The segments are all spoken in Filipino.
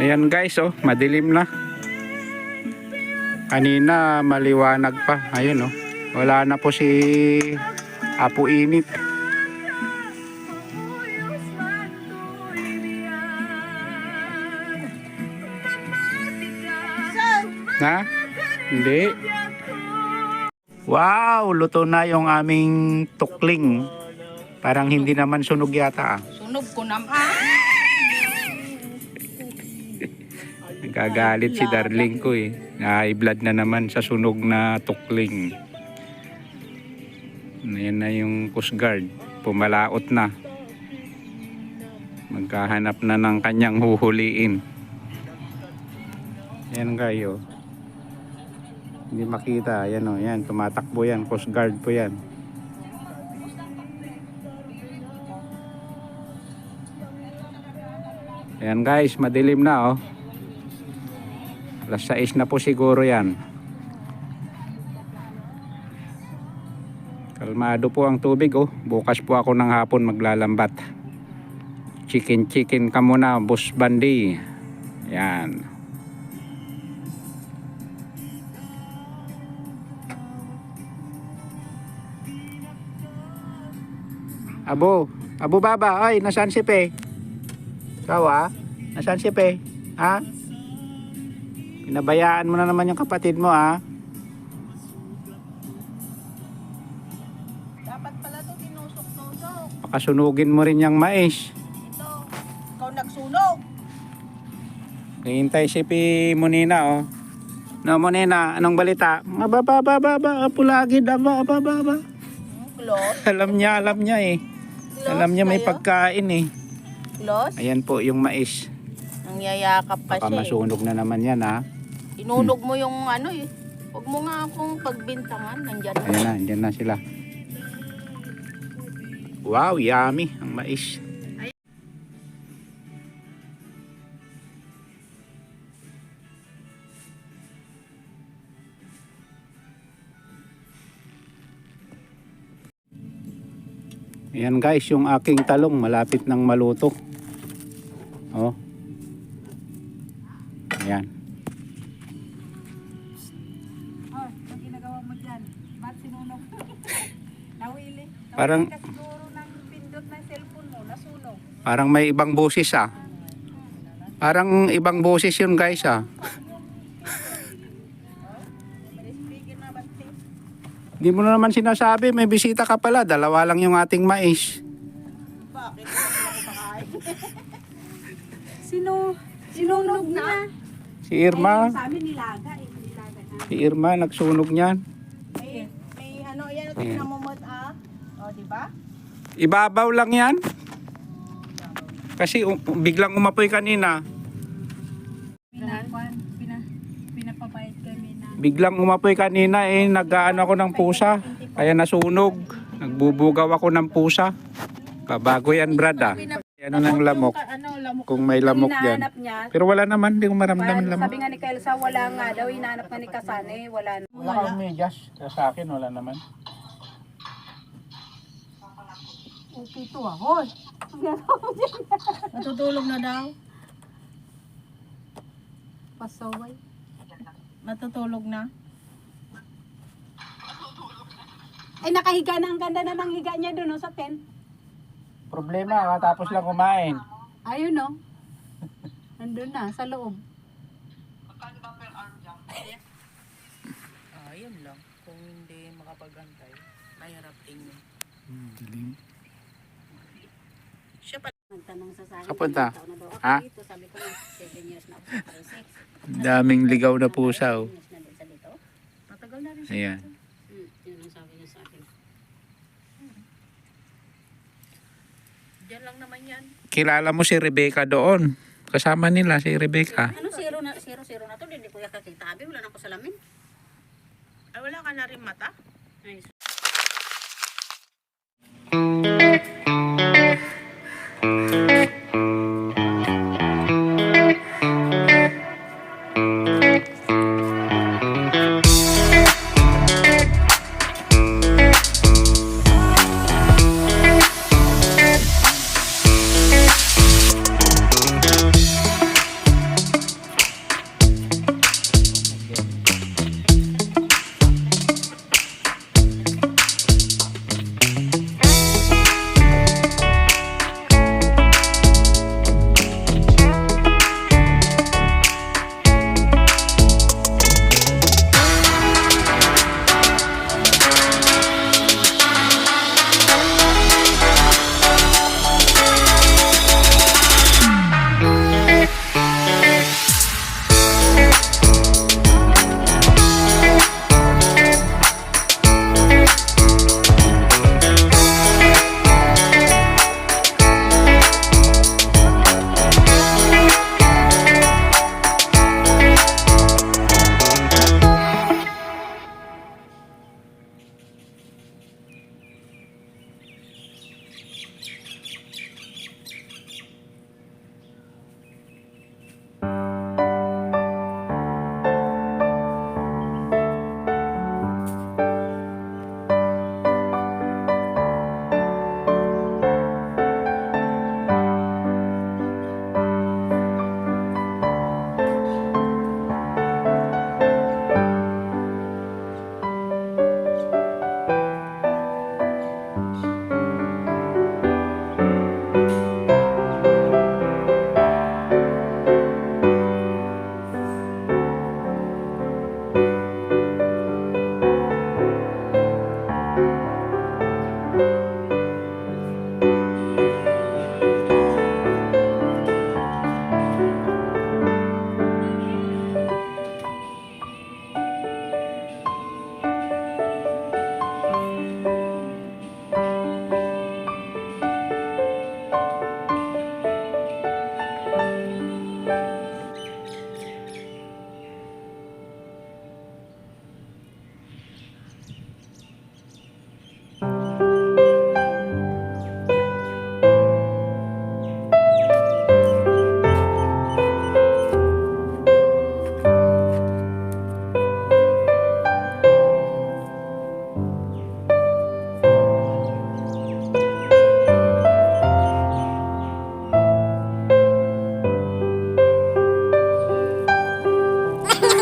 Ayan guys, oh, madilim na. Kanina maliwanag pa. Ayun oh. Wala na po si Apo Init. Na? Hindi. Wow, luto na yung aming tukling. Parang hindi naman sunog yata ah. Sunog ko naman. Nagagalit si darling ko eh. Na-blood na naman sa sunog na tukling. Ayan na yung Coast Guard. Pumalaot na. Magkahanap na ng kanyang huhuliin. Yan kayo. Hindi makita. Yan o. Yan. Tumatakbo yan. Coast Guard po yan. Ayan guys. Madilim na oh. Alas 6 na po siguro yan. Kalmado po ang tubig oh. Bukas po ako ng hapon maglalambat. Chicken chicken ka muna, boss bandi. Yan. Abo, Abo Baba, ay, nasaan si Pe? Ikaw ah? Nasaan si Pe? Ha? Pinabayaan mo na naman yung kapatid mo ah. Dapat pala to tinusok-tusok. Pakasunugin mo rin yung mais. Ito. Ikaw nagsunog. Hihintay si Pi Munina oh. No, Munina, anong balita? Aba, ba, ba, ba, ba, pulagi, aba, aba, ba, ba. Close. Alam niya, alam niya eh. Close Alam niya may kayo? pagkain eh. Close? Ayan po yung mais. Nangyayakap Baka kasi. masunog na naman yan ha. Inunog mo yung ano eh. Huwag mo nga akong pagbintangan. Nandyan na. Ayan na, andyan na sila. Wow, yummy ang mais. Ayan guys, yung aking talong malapit ng maluto. Nasunog. Parang may ibang boses ah. Parang ibang boses yun guys ah. Hindi mo na naman sinasabi, may bisita ka pala. Dalawa lang yung ating mais. Bakit? Sino? Sinunog na? Si Irma, amin nilaga eh. Nilaga na. si Irma nagsunog niyan. May, may ano, yan, tingnan mo. O, di ba? Ibabaw lang yan. Kasi um, biglang umapoy kanina. Pinakwan, pina, pinapabayad kami na. Biglang umapoy kanina eh, nag-ano ako ng pusa. Kaya nasunog. Nagbubugaw ako ng pusa. Kabago yan brad ah. Ano ng lamok. Ano, lamok. Kung may lamok dyan. Niya. Pero wala naman, hindi ko maramdaman lamok. sabi nga ni Kelsa, wala nga daw. Hinahanap nga ni Kasane, wala na. Wala kang medyas. Sa akin, wala naman. Okay to ah. Hoy! Natutulog na daw. Pasaway. Natutulog na. Ay, nakahiga na. Ang ganda na ng higa niya doon no, sa tent. Problema, katapos lang kumain. Ayun no. Nandun na, sa loob. Ah, yun lang. Kung hindi makapagantay, mahirap tingin. Dilim. Siya pala. Nagtanong sa akin. Kapunta? Ha? Dito, sabi ko, 7 years na ako. Daming ligaw na pusa oh. Years na din sa dito. Matagal na rin siya. Ayan. Hmm, yun ang sabi niya sa akin. Diyan lang naman yan. Kilala mo si Rebecca doon. Kasama nila si Rebecca. Ano, zero na, zero, zero na to. Hindi ko yung kakita. Abi, wala na ako salamin. Ay, wala ka na rin mata? Ay,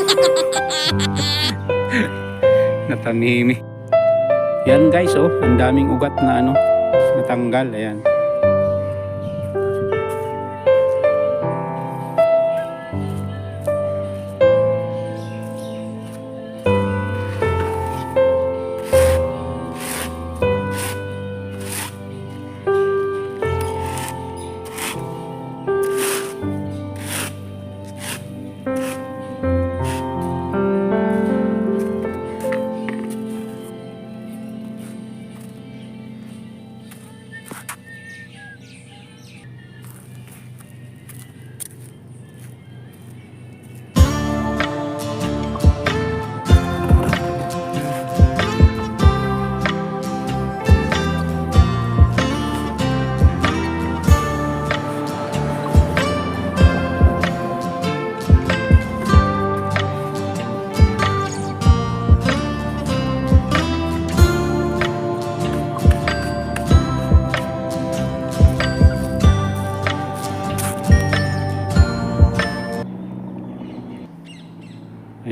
Natanimi. Yan guys, oh, ang daming ugat na ano, natanggal. Ayan.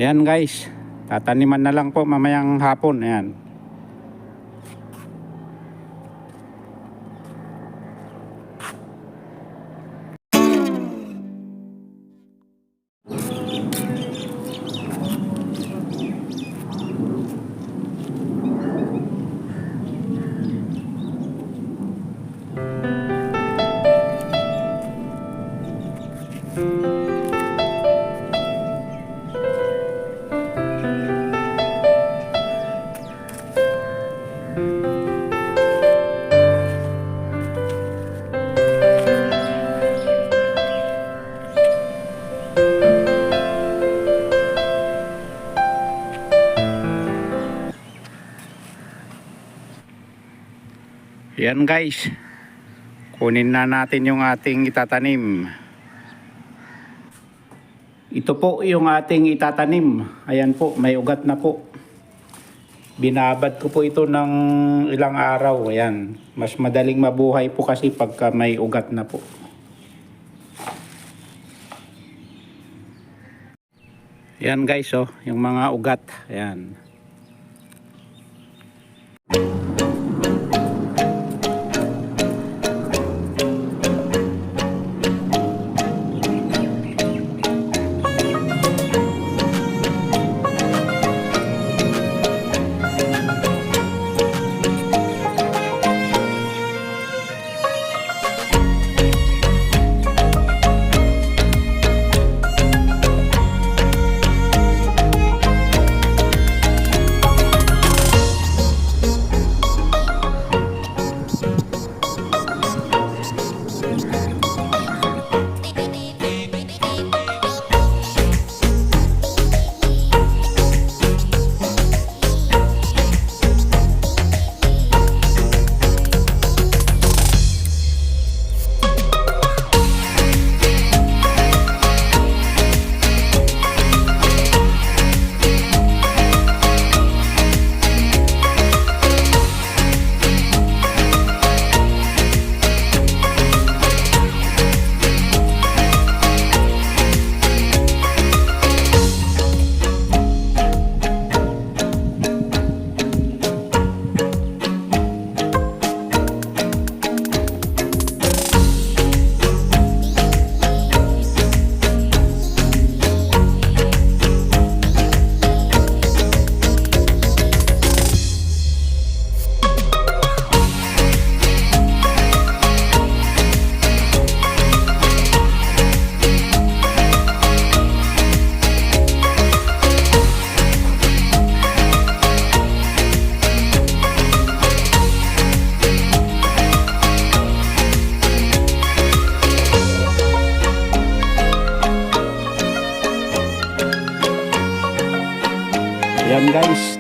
Ayan guys, tataniman na lang po mamayang hapon. Ayan. Ayan guys, kunin na natin yung ating itatanim. Ito po yung ating itatanim. Ayan po, may ugat na po. Binabad ko po ito ng ilang araw. Ayan, mas madaling mabuhay po kasi pagka may ugat na po. Ayan guys, oh, yung mga ugat. Ayan.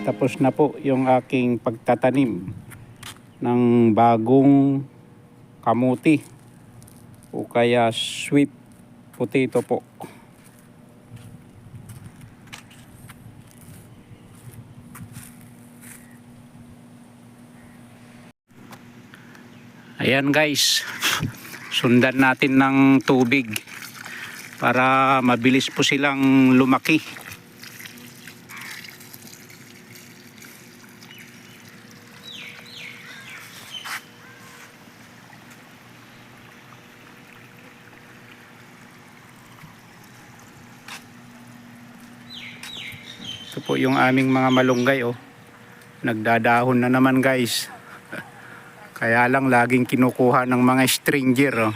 Tapos na po yung aking pagtatanim ng bagong kamuti o kaya sweet potato po. Ayan guys, sundan natin ng tubig para mabilis po silang lumaki. Ito po yung aming mga malunggay oh. Nagdadahon na naman guys. Kaya lang laging kinukuha ng mga stranger oh.